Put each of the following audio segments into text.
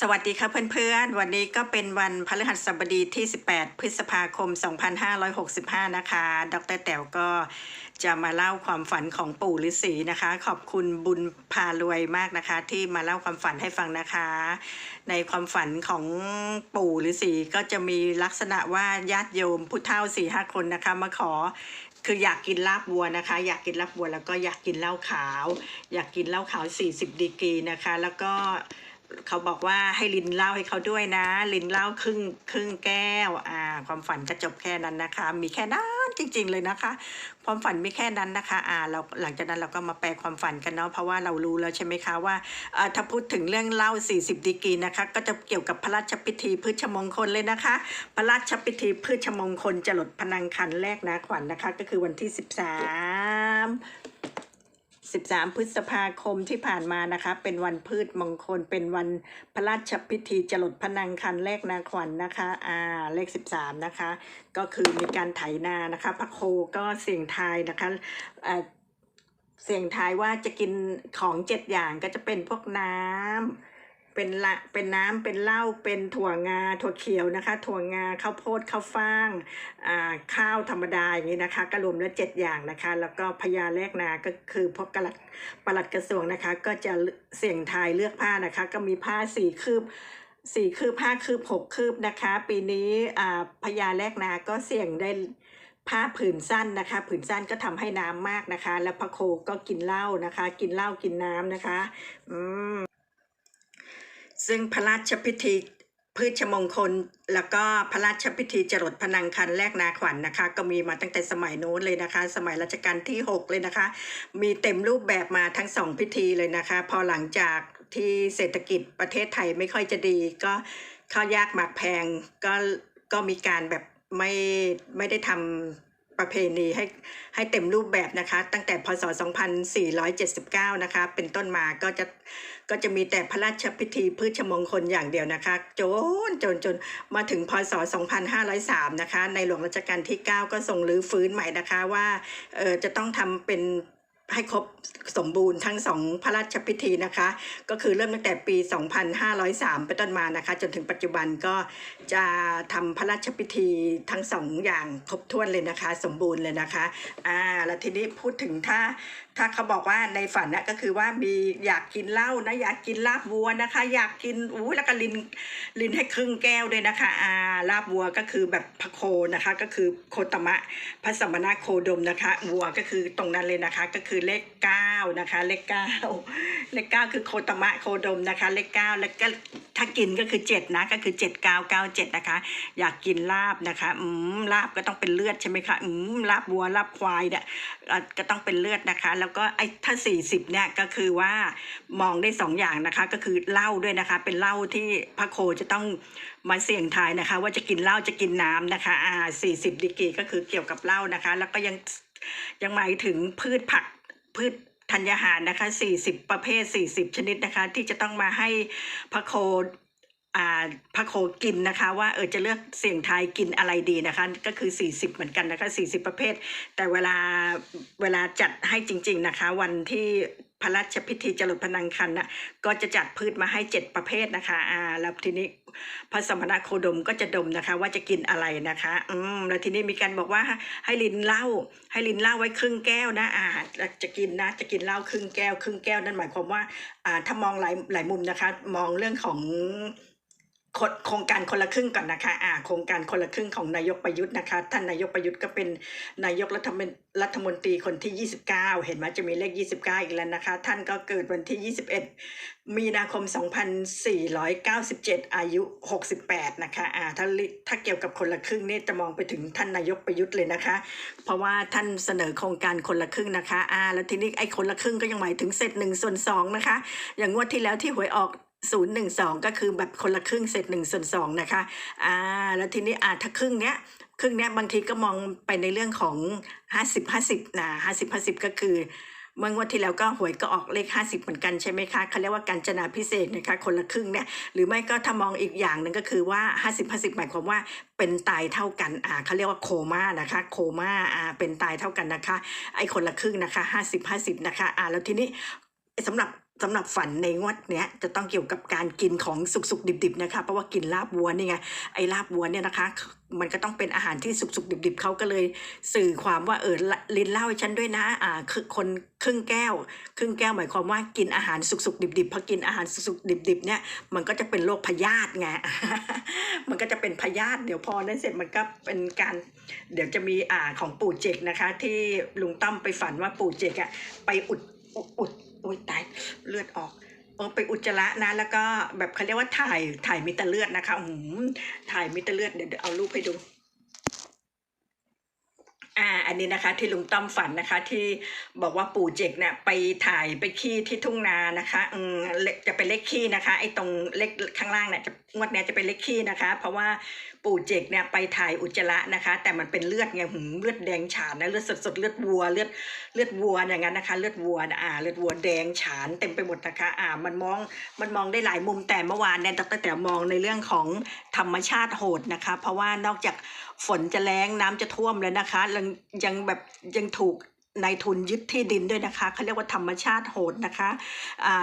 สวัสดีค่ะเพื่อนๆ วันนี้ก็เป็นวันพฤหัสบดีที่ 18 พฤษภาคม 2565 นะคะ ดรแต๋วก็จะมาเล่าความฝันของปู่ฤาษีนะคะ ขอบคุณบุญพารวยมากนะคะ ที่มาเล่าความฝันให้ฟังนะคะ ในความฝันของปู่ฤาษีก็จะมีลักษณะว่าญาติโยมผู้เฒ่าสี่ห้าคนนะคะมาขอคืออยากกินลาบวัวนะคะ อยากกินลาบวัวแล้วก็อยากกินเหล้าขาว อยากกินเหล้าขาว 40ดีกรีนะคะ แล้วก็ เขาบอกว่าให้ลินเล้าให้เขาด้วยนะ ลินเล้าครึ่งครึ่งแก้วอ่าความฝันก็จบแค่นั้นนะคะ มีแค่นั้นจริง ๆ เลยนะคะ ความฝันมีแค่นั้นนะคะอ่าเราหลังจากนั้นเราก็มาแปลความฝันกันเนาะเพราะว่าเรารู้แล้วใช่ไหมคะว่าเอ่อถ้าพูดถึงเรื่องเล้า40 ดีกรีนะคะ ก็จะเกี่ยวกับพระราชพิธีพืชมงคลเลยนะคะ พระราชพิธีพืชมงคลจรดพนังคันแรกนะขวัญนะคะ ก็คือวันที่ 13 13 พฤษภาคมที่ผ่านมานะคะ เป็นวันพืชมงคล เป็นวันพระราชพิธีจรดพนังคันแรกนาขวัญนนะคะอ่าเลข 13 นะคะ ก็คือมีการไถนานะคะ พระโคก็เสี่ยงทายนะคะอ่าเสี่ยงทายว่าจะกินของเจ็ดอย่างก็จะเป็นพวกน้ำ เป็นละเป็นน้ำเป็นเหล้าเป็นถั่วงาถั่วเขียวนะคะ ถั่วงาข้าวโพดข้าวฟ่างอ่าข้าวธรรมดาอย่างนี้นะคะก็รวมแล้วเจ็ดอย่างนะคะ แล้วก็พญาแรกนาก็คือพวกกลัดปลัดกระทรวงนะคะ ก็จะเสี่ยงทายเลือกผ้านะคะ ก็มีผ้าสี่คืบสี่คืบห้าคืบหกคืบนะคะ ปีนี้อ่าพญาแรกนาก็เสี่ยงได้ผ้าผืนสั้นนะคะผืนสั้นก็ทำให้น้ำมากนะคะ แล้วพระโคก็กินเหล้านะคะ กินเหล้ากินน้ำนะคะ อืม ซึ่งพระราชพิธีพืชมงคล แล้วก็พระราชพิธีจรดพนังคันแรกนาขวัญนนะคะ ก็มีมาตั้งแต่สมัยโน้นเลยนะคะ สมัยรัชกาลที่ 6 เลยนะคะ มีเต็มรูปแบบมาทั้งสองพิธีเลยนะคะ พอหลังจากที่เศรษฐกิจประเทศไทยไม่ค่อยจะดีก็ข้าวยากหมากแพงก็ก็มีการแบบไม่ไม่ได้ทำ ประเพณีให้ให้เต็มรูปแบบนะคะ ตั้งแต่พศ 2479 นะคะ เป็นต้นมาก็จะก็จะมีแต่พระราชพิธีพืชมงคลอย่างเดียวนะคะ จนจนจนมาถึงพศ 2503 นะคะ ในหลวงรัชกาลที่ 9 ก็ทรงรื้อฟื้นใหม่นะคะว่าเออจะต้องทำเป็น ให้ครบสมบูรณ์ทั้งสองพระราชพิธีนะคะ ก็คือเริ่มตั้งแต่ปี 2503 เป็นต้นมานะคะ จนถึงปัจจุบันก็จะทำพระราชพิธีทั้งสองอย่างครบถ้วนเลยนะคะ สมบูรณ์เลยนะคะอ่าแล้วทีนี้พูดถึงถ้าถ้าเขาบอกว่าในฝันนะก็คือว่ามีอยากกินเหล้านะอยากกินลาบวัวนะคะ อยากกินอู้แล้วก็ลินลินให้ครึ่งแก้วด้วยนะคะอ่าลาบวัวก็คือแบบพระโคนะคะ ก็คือโคตมะพระสมณะโคดมนะคะวัวก็คือตรงนั้นเลยนะคะก็คือเลขเก้านะคะเลขเก้าเลขเก้าคือโคตมะโคดมนะคะ เลขเก้าแล้วก็ถ้ากินก็คือเจ็ดนะก็คือเจ็ดเก้าเก้าเจ็ดนะคะ อยากกินลาบนะคะอืมลาบก็ต้องเป็นเลือดใช่ไหมคะอืมลาบวัวลาบควายเนี่ยก็ต้องเป็นเลือดนะคะ แล้วก็ไอ้ถ้า 40เนี่ยก็คือว่ามองได้สองอย่างนะคะ ก็คือเหล้าด้วยนะคะ เป็นเหล้าที่พระโคจะต้องมาเสี่ยงทายนะคะ ว่าจะกินเหล้าจะกินน้ำนะคะอ่า40ดีกรีก็คือเกี่ยวกับเหล้านะคะ แล้วก็ยังยังหมายถึงพืชผัก พืชธัญญาหารนะคะ 40 ประเภท 40 ชนิดนะคะ ที่จะต้องมาให้พระโคอ่าพระโคกินนะคะ ว่าเออจะเลือกเสี่ยงทายกินอะไรดีนะคะ ก็คือ 40 เหมือนกันนะคะ 40 ประเภท แต่เวลาเวลาจัดให้จริง ๆนะคะ วันที่ พระราชพิธีจรดพนังคันน่ะก็จะจัดพืชมาให้ 7 ประเภทนะคะอ่าแล้วทีนี้พระสมณโคดมก็จะดมนะคะ ว่าจะกินอะไรนะคะอืมแล้วทีนี้มีการบอกว่าให้ลินเหล้าให้ลินเหล้าไว้ครึ่งแก้วนะอ่าจะกินนะจะกินเหล้าครึ่งแก้ว ครึ่งแก้วนั่นหมายความว่าอ่าถ้ามองหลายหลายมุมนะคะ มองเรื่องของ โคโครงการคนละครึ่งก่อนนะคะอ่าโครงการคนละครึ่งของนายกประยุทธ์นะคะ ท่านนายกประยุทธ์ก็เป็นนายกรัฐมนรัฐมนตรีคนที่ 29 เห็นไหมจะมีเลข 29 อีกแล้วนะคะ ท่านก็เกิดวันที่ 21 มีนาคม 2497 อายุ 68 นะคะอ่าถ้าลิถ้าเกี่ยวกับคนละครึ่งนี่จะมองไปถึงท่านนายกประยุทธ์เลยนะคะ เพราะว่าท่านเสนอโครงการคนละครึ่งนะคะอ่าแล้วทีนี้ไอ้คนละครึ่งก็ยังหมายถึงเศษหนึ่งส่วนสองนะคะ อย่างงวดที่แล้วที่หวยออก ศูนย์หนึ่งสองก็คือแบบคนละครึ่งเศษหนึ่งส่วนสองนะคะอ่าแล้วทีนี้อ่าถ้าครึ่งเนี้ยครึ่งเนี้ยบางทีก็มองไปในเรื่องของห้าสิบห้าสิบนะห้าสิบห้าสิบก็คือเมื่องวดที่แล้วก็หวยก็ออกเลขห้าสิบเหมือนกันใช่ไหมคะเขาเรียกว่าการจนาพิเศษนะคะคนละครึ่งเนี่ยหรือไม่ก็ถ้ามองอีกอย่างหนึ่งก็คือว่าห้าสิบห้าสิบหมายความว่าเป็นตายเท่ากันอ่าเขาเรียกว่าโคม่านะคะโคม่าอ่าเป็นตายเท่ากันนะคะไอ้คนละครึ่งนะคะห้าสิบห้าสิบนะคะอ่าแล้วทีนี้สำหรับ สำหรับฝันในงวดเนี้ยจะต้องเกี่ยวกับการกินของสุกๆดิบๆนะคะ เพราะว่ากินลาบวัวนี่ไงไอ้ลาบวัวเนี่ยนะคะ มันก็ต้องเป็นอาหารที่สุกๆดิบๆเขาก็เลย สื่อความว่าเออลินเล่าให้ฉันด้วยนะอ่าคือคนครึ่งแก้ว ครึ่งแก้วหมายความว่ากินอาหารสุกๆดิบๆพอกินอาหารสุกๆดิบๆเนี่ยมันก็จะเป็นโรคพยาธิไงมันก็จะเป็นพยาธิเดี๋ยวพอนั้นเสร็จมันก็เป็นการเดี๋ยวจะมีอ่าของปู่เจกนะคะ ที่ลุงต้อมไปฝันว่าปู่เจกอะไปอุดอุด โอ้ยตายเลือดออกเออไปอุจจาระนะ แล้วก็แบบเขาเรียกว่าถ่ายถ่ายมิตรเลือดนะคะอืมถ่ายมิตรเลือดเดี๋ยวเดี๋ยวเอารูปให้ดูอ่าอันนี้นะคะที่ลุงต้อมฝันนะคะที่บอกว่าปู่เจกเนี่ยไปถ่ายไปขี้ที่ทุ่งนานะคะอืมจะเป็นเลขขี้นะคะ ไอ้ตรงเลขข้างล่างเนี่ยจะ งวดนี้จะเป็นเลขขี้นะคะ เพราะว่าปู่เจกเนี่ยไปถ่ายอุจจาระนะคะ แต่มันเป็นเลือดไงหืมเลือดแดงฉานนะเลือดสดๆเลือดวัวเลือดเลือดวัวอย่างนั้นนะคะ เลือดวัวอ่าเลือดวัวแดงฉานเต็มไปหมดนะคะอ่ามันมองมันมองได้หลายมุมแต่เมื่อวานเนี่ยดรแต่มองในเรื่องของธรรมชาติโหดนะคะ เพราะว่านอกจากฝนจะแรงน้ำจะท่วมแล้วนะคะยังยังแบบยังถูก นายทุนยึดที่ดินด้วยนะคะเขาเรียกว่าธรรมชาติโหดนะคะ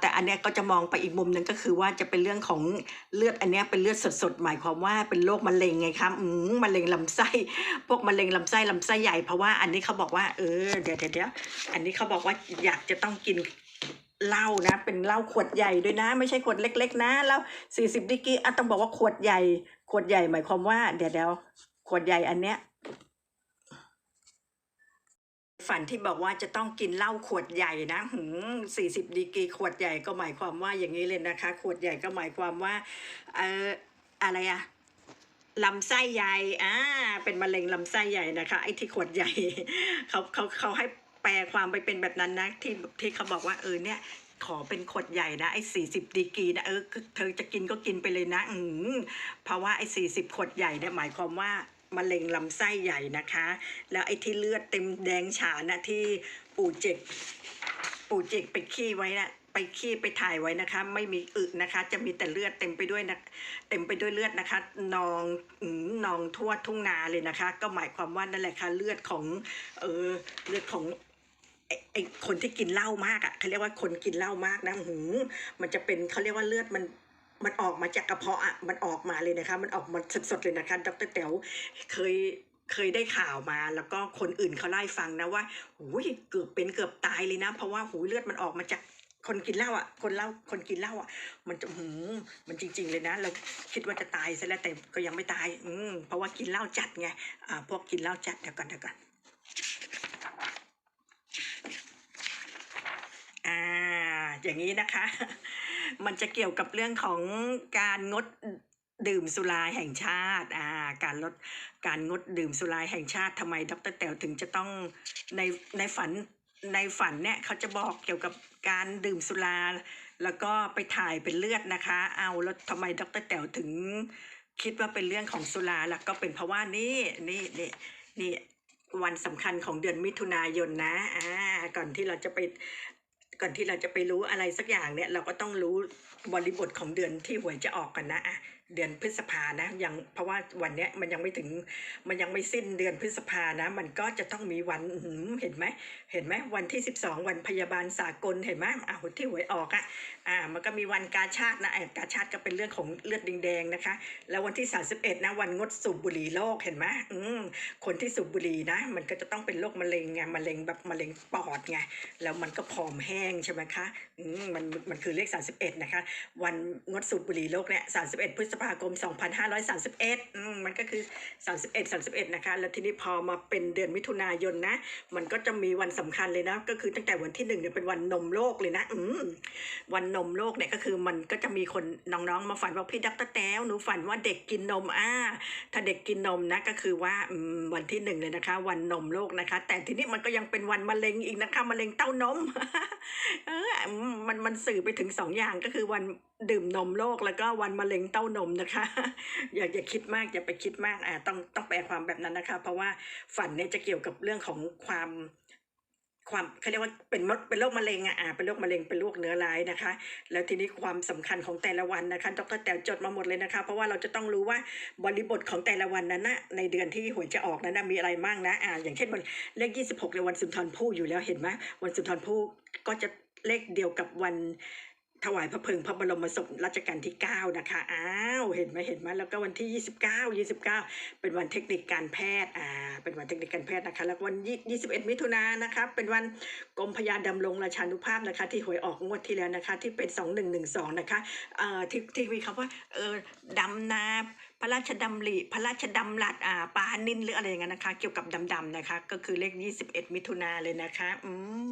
แต่อันนี้ก็จะมองไปอีกมุมหนึ่งก็คือว่าจะเป็นเรื่องของเลือดอันนี้เป็นเลือดสดๆ หมายความว่าเป็นโรคมะเร็งไงคะอืมมะเร็งลำไส้พวกมะเร็งลำไส้ลำไส้ใหญ่เพราะว่าอันนี้เขาบอกว่าเออเดี๋ยวเดี๋ยวอันนี้เขาบอกว่าอยากจะต้องกินเหล้านะเป็นเหล้าขวดใหญ่ด้วยนะ ไม่ใช่ขวดเล็ก ๆ นะเหล้าสี่สิบดิกีอะต้องบอกว่าขวดใหญ่ ขวดใหญ่หมายความว่า เดี๋ยวเดี๋ยวขวดใหญ่อันเนี้ย ฝันที่บอกว่าจะต้องกินเหล้าขวดใหญ่นะหืมสี่สิบดีกรีขวดใหญ่ก็หมายความว่าอย่างนี้เลยนะคะ ขวดใหญ่ก็หมายความว่า เอออะไรอะลำไส้ใหญ่อ่าเป็นมะเร็งลำไส้ใหญ่นะคะ ไอ้ที่ขวดใหญ่เขาเขาเขาให้แปลความไปเป็นแบบนั้นนะที่ที่เขาบอกว่าเออเนี่ยขอเป็นขวดใหญ่นะไอ้สี่สิบดีกรีนะเออเธอจะกินก็กินไปเลยนะ อืมเพราะว่าไอ้สี่สิบขวดใหญ่เนี่ยหมายความว่า มะเร็งลำไส้ใหญ่นะคะ แล้วไอ้ที่เลือดเต็มแดงฉานนะที่ปู่เจกปู่เจกไปขี้ไว้นะไปขี้ไปถ่ายไว้นะคะ ไม่มีอึนะคะ จะมีแต่เลือดเต็มไปด้วยนะเต็มไปด้วยเลือดนะคะนองอืมนองทั่วทุ่งนาเลยนะคะ ก็หมายความว่านั่นแหละค่ะเลือดของเออเลือดของไอ้ไอ้คนที่กินเหล้ามากอะเขาเรียกว่าคนกินเหล้ามากนะหูมันจะเป็นเขาเรียกว่าเลือดมัน มันออกมาจากกระเพาะอะมันออกมาเลยนะคะ มันออกมาสดๆเลยนะคะดรแต๋วเคยเคยได้ข่าวมาแล้วก็คนอื่นเขาไล่าฟังนะว่าหูยเกือบเป็นเกือบตายเลยนะ เพราะว่าหูเลือดมันออกมาจากคนกินเหล้าอะ คนเหล้าคนกินเหล้าอะ มันจะหูมันจริง ๆ เลยนะ เราคิดว่าจะตายซะแล้วแต่ก็ยังไม่ตาย อืมเพราะว่ากินเหล้าจัดไงอ่าพวกกินเหล้าจัดเดี๋ยวก่อนเดี๋ยวก่อนอ่า อย่างนี้นะคะ มันจะเกี่ยวกับเรื่องของการงดดื่มสุราแห่งชาติอ่าการลดการงดดื่มสุราแห่งชาติทำไมดรแต๋วถึงจะต้องในในฝันในฝันเนี่ยเขาจะบอกเกี่ยวกับการดื่มสุรา แล้วก็ไปถ่ายเป็นเลือดนะคะ เอาแล้วทำไมดรแต๋วถึงคิดว่าเป็นเรื่องของสุราล่ะก็เป็นเพราะว่านี่นี่นี่นี่วันสำคัญของเดือนมิถุนายนนะอ่าก่อนที่เราจะไป ก่อนที่เราจะไปรู้อะไรสักอย่างเนี่ยเราก็ต้องรู้บริบทของเดือนที่หวยจะออกกันนะอะ เดือนพฤษภานะยังเพราะว่าวันเนี้ยมันยังไม่ถึงมันยังไม่สิ้นเดือนพฤษภานะ มันก็จะต้องมีวันเห็นไหมเห็นไหมวันที่สิบสองวันพยาบาลสากลเห็นไหมอะที่หวยออกอะอ่ามันก็มีวันกาชาตินะอะกาชาติก็เป็นเรื่องของเลือดแดงๆนะคะ แล้ววันที่ 31 นะวันงดสูบบุหรี่โลกเห็นไหมอืมคนที่สูบบุหรี่นะ มันก็จะต้องเป็นโรคมะเร็งไงมะเร็งแบบมะเร็งปอดไงแล้วมันก็ผอมแห้งใช่ไหมคะอืมมันมันคือเลข 31 นะคะ วันงดสูบบุหรี่โลกเนี่ย31 พฤษภาคม 2531อืมมันก็คือ 31 31 นะคะ แล้วทีนี้พอมาเป็นเดือนมิถุนายนนะ มันก็จะมีวันสำคัญเลยนะ ก็คือตั้งแต่วันที่หนึ่งเนี่ยเป็นวันนมโลกเลยนะ อืมวันนมโลกเนี่ยก็คือมันก็จะมีคนน้องๆมาฝันว่าพี่ดักตะแต้วหนูฝันว่าเด็กกินนมอ่าถ้าเด็กกินนมนะก็คือว่าอืมวันที่หนึ่งเลยนะคะ วันนมโลกนะคะ แต่ทีนี้มันก็ยังเป็นวันมะเร็งอีกนะคะมะเร็งเต้านม เออมันมันสื่อไปถึงสองอย่างก็คือวัน ดื่มนมโลกแล้วก็วันมะเร็งเต้านมนะคะ อย่าอย่าคิดมากอย่าไปคิดมากอ่าต้องต้องแปลความแบบนั้นนะคะ เพราะว่าฝันเนี่ยจะเกี่ยวกับเรื่องของความความเขาเรียกว่าเป็นมะเป็นโรคมะเร็งอะเป็นโรคมะเร็งเป็นโรคเนื้อร้ายนะคะ แล้วทีนี้ความสำคัญของแต่ละวันนะคะดรแต๋วจดมาหมดเลยนะคะ เพราะว่าเราจะต้องรู้ว่าบริบทของแต่ละวันนั้นนะในเดือนที่หวยจะออกนั้นนะมีอะไรมั่งนะอ่าอย่างเช่นวันเลขยี่สิบหกในวันสุนทรภู่อยู่แล้วเห็นไหมวันสุนทรภู่ก็จะเลขเดียวกับวัน ถวายพระเพลิงพระบรมศพรัชกาลที่ 9 นะคะ อ้าว เห็นไหมเห็นไหมแล้วก็วันที่ 29 29 เป็นวันเทคนิคการแพทย์ อ่า เป็นวันเทคนิคการแพทย์นะคะ แล้ววัน 21 มิถุนายนนะคะ เป็นวันกรมพยาดำรงราชานุภาพนะคะ ที่หวยออกงวดที่แล้วนะคะ ที่เป็น 2112 นะคะ เอ่อ ที่ที่มีคำว่า เออดำนาพระราชดำริพระราชดำรัสอ่าปานินหรืออะไรอย่างนั้นนะคะ เกี่ยวกับดำๆนะคะ ก็คือเลข 21 มิถุนาเลยนะคะ อืม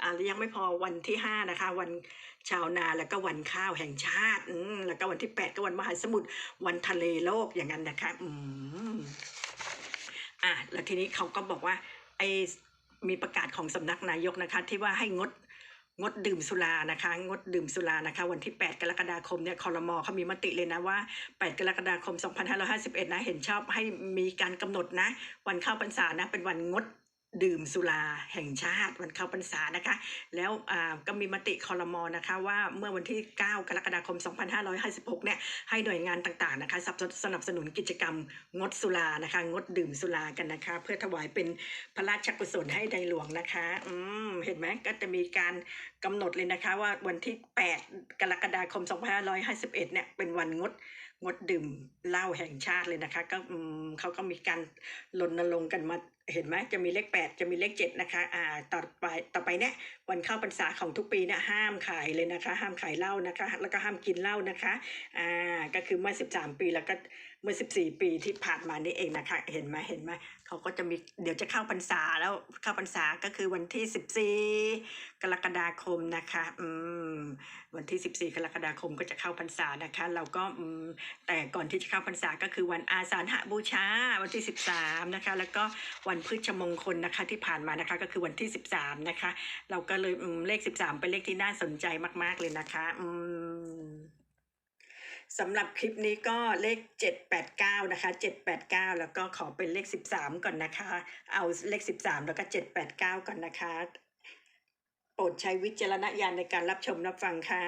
อ่าแล้วยังไม่พอวันที่ห้านะคะ วันชาวนาแล้วก็วันข้าวแห่งชาติอืมแล้วก็วันที่แปดก็วันมหาสมุทรวันทะเลโลกอย่างนั้นนะคะอืมอะแล้วทีนี้เขาก็บอกว่าไอ้มีประกาศของสำนักนายกนะคะที่ว่าให้งดงดดื่มสุรานะคะ งดดื่มสุรานะคะ วันที่ 8 กรกฎาคมเนี่ยคอรมอเขามีมติเลยนะว่า 8 กรกฎาคม 2551 นะ เห็นชอบให้มีการกำหนดนะ วันเข้าพรรษานะ เป็นวันงด ดื่มสุราแห่งชาติวันเข้าพรรษานะคะ แล้วอ่าก็มีมติคอรมอนะคะว่าเมื่อวันที่ 9 กรกฎาคม 2556 เนี่ยให้หน่วยงานต่างๆนะคะสนับสนับสนุนกิจกรรมงดสุรานะคะ งดดื่มสุรากันนะคะ เพื่อถวายเป็นพระราชกุศลให้ในหลวงนะคะ อืมเห็นไหมก็จะมีการกำหนดเลยนะคะว่าวันที่ 8 กรกฎาคม 2551 เนี่ยเป็นวันงดงดดื่มเหล้าแห่งชาติเลยนะคะ ก็เขาก็มีการรณรงค์กันมา เห็นไหมจะมีเลข 8 จะมีเลข 7 นะคะอ่าต่อไปต่อไปเนี่ยวันเข้าพรรษาของทุกปีเนี่ยห้ามขายเลยนะคะ ห้ามขายเหล้านะคะ แล้วก็ห้ามกินเหล้านะคะอ่าก็คือเมื่อ 13 ปีแล้วก็เมื่อ 14 ปีที่ผ่านมานี่เองนะคะ เห็นไหมเห็นไหมเขาก็จะมีเดี๋ยวจะเข้าพรรษาแล้วเข้าพรรษาก็คือวันที่ 14 กรกฎาคมนะคะอืมวันที่ 14 กรกฎาคมก็จะเข้าพรรษานะคะ เราก็อืมแต่ก่อนที่จะเข้าพรรษาก็คือวันอาสาฬหบูชาวันที่ 13 นะคะ แล้วก็วันพฤชมงคลนะคะที่ผ่านมานะคะก็คือวันที่ 13 นะคะ เราก็เลยเลข 13 เป็นเลขที่น่าสนใจมาก ๆ เลยนะคะอืมสำหรับคลิปนี้ก็เลข 789 นะคะ 789 แล้วก็ขอเป็นเลข 13 ก่อนนะคะ เอาเลข 13 แล้วก็ 789 ก่อนนะคะ โปรดใช้วิจารณญาณในการรับชมรับฟังค่ะ